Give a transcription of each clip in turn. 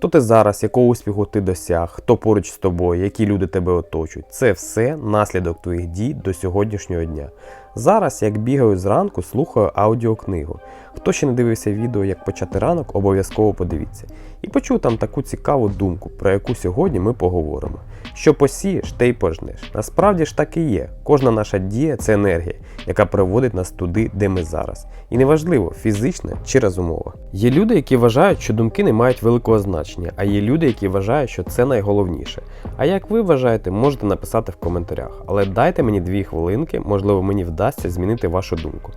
Хто ти зараз, якого успіху ти досяг, хто поруч з тобою, які люди тебе оточують. Це все наслідок твоїх дій до сьогоднішнього дня. Зараз, як бігаю зранку, слухаю аудіокнигу. Хто ще не дивився відео, як почати ранок, обов'язково подивіться. І почув там таку цікаву думку, про яку сьогодні ми поговоримо. Що посієш, те й пожнеш. Насправді ж так і є. Кожна наша дія це енергія, яка приводить нас туди, де ми зараз. І неважливо, фізична чи розумова. Є люди, які вважають, що думки не мають великого значення, а є люди, які вважають, що це найголовніше. А як ви вважаєте, можете написати в коментарях. Але дайте мені дві хвилинки, можливо, мені вдасться змінити вашу думку.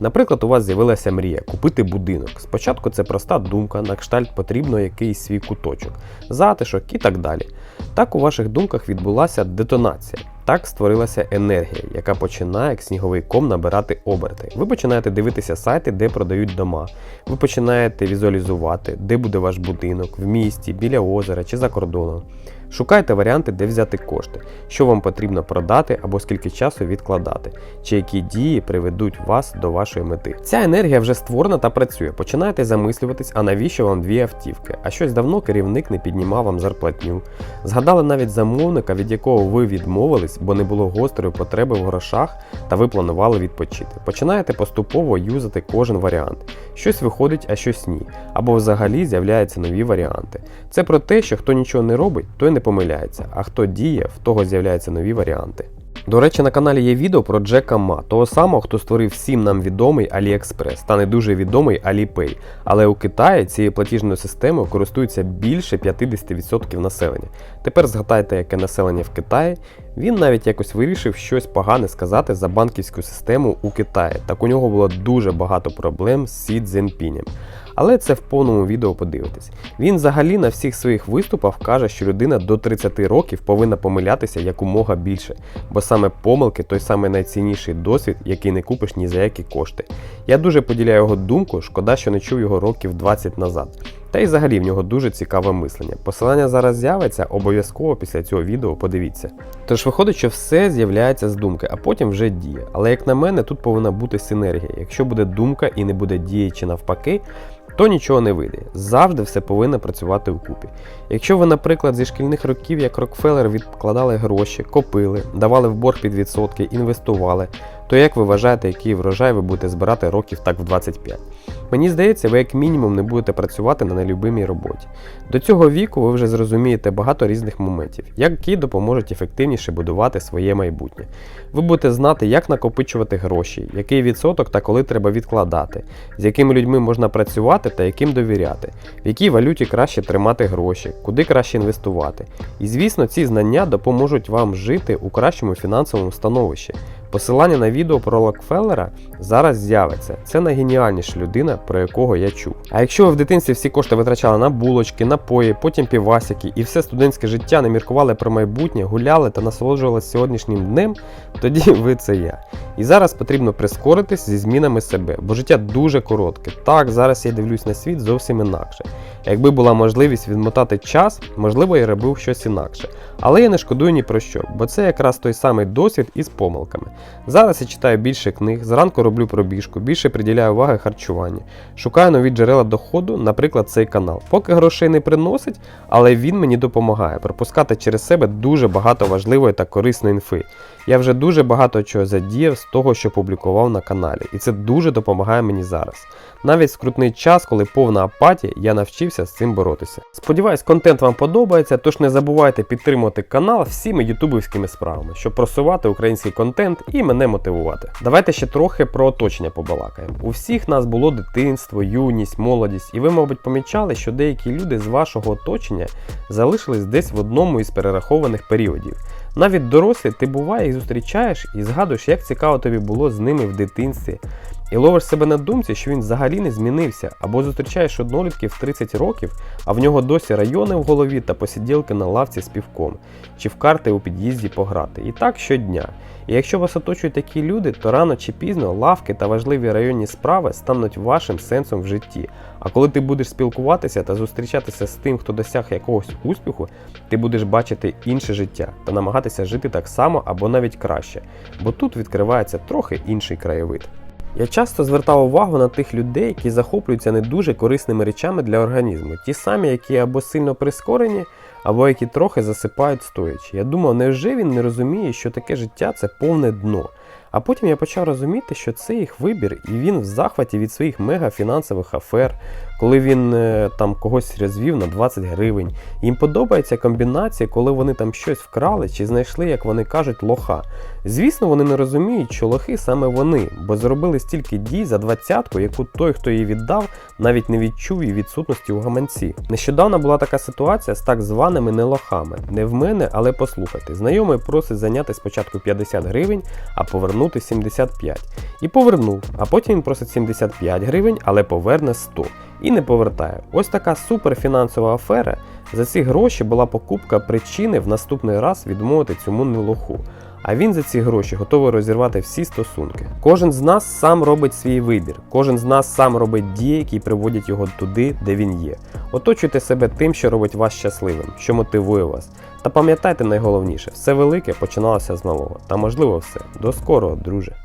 Наприклад, у вас з'явилася мрія купити будинок. Спочатку це проста думка, на кштальт потрібно якийсь свій куточок, затишок і так далі. Так у ваших думках відбулася детонація. Так створилася енергія, яка починає як сніговий ком набирати оберти. Ви починаєте дивитися сайти, де продають дома. Ви починаєте візуалізувати, де буде ваш будинок, в місті, біля озера чи за кордоном. Шукайте варіанти, де взяти кошти, що вам потрібно продати або скільки часу відкладати, чи які дії приведуть вас до вашої мети. Ця енергія вже створена та працює. Починаєте замислюватись, а навіщо вам дві автівки? А щось давно керівник не піднімав вам зарплатню. Згадали навіть замовника, від якого ви відмовились, бо не було гострої потреби в грошах, та ви планували відпочити. Починаєте поступово юзати кожен варіант. Щось виходить, а щось ні. Або взагалі з'являються нові варіанти. Це про те, що хто нічого не робить, той не помиляється, а хто діє, в того з'являються нові варіанти. До речі, на каналі є відео про Джека Ма, того самого, хто створив всім нам відомий AliExpress та не дуже відомий Alipay. Але у Китаї цією платіжною системою користується більше 50% населення. Тепер згадайте, яке населення в Китаї. Він навіть якось вирішив щось погане сказати за банківську систему у Китаї. Так у нього було дуже багато проблем з Сі Цзіньпінем. Але це в повному відео подивитись. Він взагалі на всіх своїх виступах каже, що людина до 30 років повинна помилятися якомога більше, бо саме помилки той самий найцінніший досвід, який не купиш ні за які кошти. Я дуже поділяю його думку, шкода, що не чув його років 20 назад. Та й взагалі в нього дуже цікаве мислення. Посилання зараз з'явиться, обов'язково після цього відео подивіться. Тож виходить, що все з'являється з думки, а потім вже діє. Але як на мене, тут повинна бути синергія. Якщо буде думка і не буде дії чи навпаки, то нічого не вийде. Завжди все повинно працювати вкупі. Якщо ви, наприклад, зі шкільних років, як Рокфеллер, відкладали гроші, копили, давали в борг під відсотки, інвестували, то як ви вважаєте, який врожай ви будете збирати років так в 25? Мені здається, ви як мінімум не будете працювати на нелюбимій роботі. До цього віку ви вже зрозумієте багато різних моментів, які допоможуть ефективніше будувати своє майбутнє. Ви будете знати, як накопичувати гроші, який відсоток та коли треба відкладати, з якими людьми можна працювати та яким довіряти, в якій валюті краще тримати гроші, куди краще інвестувати. І звісно, ці знання допоможуть вам жити у кращому фінансовому становищі. Посилання на відео про Рокфеллера зараз з'явиться. Це найгеніальніша людина, про якого я чув. А якщо ви в дитинстві всі кошти витрачали на булочки, напої, потім півасики і все студентське життя не міркували про майбутнє, гуляли та насолоджувалися сьогоднішнім днем, тоді ви це я. І зараз потрібно прискоритись зі змінами себе, бо життя дуже коротке. Так, зараз я дивлюсь на світ зовсім інакше. Якби була можливість відмотати час, можливо, я робив щось інакше. Але я не шкодую ні про що, бо це якраз той самий досвід із помилками. Зараз я читаю більше книг, зранку роблю пробіжку, більше приділяю уваги харчуванню. Шукаю нові джерела доходу, наприклад, цей канал. Поки грошей не приносить, але він мені допомагає пропускати через себе дуже багато важливої та корисної інфи. Я вже дуже багато чого задіяв з того, що публікував на каналі, і це дуже допомагає мені зараз. Навіть скрутний час, коли повна апатія, я навчився з цим боротися. Сподіваюсь, контент вам подобається, тож не забувайте підтримувати канал всіми ютубівськими справами, щоб просувати український контент і мене мотивувати. Давайте ще трохи про оточення побалакаємо. У всіх нас було дитинство, юність, молодість, і ви, мабуть, помічали, що деякі люди з вашого оточення залишились десь в одному із перерахованих періодів. Навіть дорослі ти буває їх зустрічаєш і згадуєш, як цікаво тобі було з ними в дитинстві. І ловиш себе на думці, що він взагалі не змінився, або зустрічаєш однолітків 30 років, а в нього досі райони в голові та посиділки на лавці з півком, чи в карти у під'їзді пограти. І так щодня. І якщо вас оточують такі люди, то рано чи пізно лавки та важливі районні справи стануть вашим сенсом в житті. А коли ти будеш спілкуватися та зустрічатися з тим, хто досяг якогось успіху, ти будеш бачити інше життя та намагатися жити так само або навіть краще, бо тут відкривається трохи інший краєвид. Я часто звертав увагу на тих людей, які захоплюються не дуже корисними речами для організму, ті самі, які або сильно прискорені, або які трохи засипають стоячи. Я думав, невже він не розуміє, що таке життя це повне дно. А потім я почав розуміти, що це їх вибір, і він в захваті від своїх мегафінансових афер, коли він е, там когось розвів на 20 гривень. Їм подобається комбінація, коли вони там щось вкрали чи знайшли, як вони кажуть, лоха. Звісно, вони не розуміють, що лохи саме вони, бо зробили стільки дій за двадцятку, яку той, хто її віддав, навіть не відчув її відсутності у гаманці. Нещодавно була така ситуація з так званими нелохами. Не в мене, але послухайте. Знайомий просить зайняти спочатку 50 гривень, а повернути 75. І повернув, а потім він просить 75 гривень, але поверне 100 і не повертає. Ось така суперфінансова афера. За ці гроші була покупка причини в наступний раз відмовити цьому нелоху. А він за ці гроші готовий розірвати всі стосунки. Кожен з нас сам робить свій вибір, кожен з нас сам робить дії, які приводять його туди, де він є. Оточуйте себе тим, що робить вас щасливим, що мотивує вас. Та пам'ятайте найголовніше, все велике починалося з малого. Та можливо все. До скорого, друже.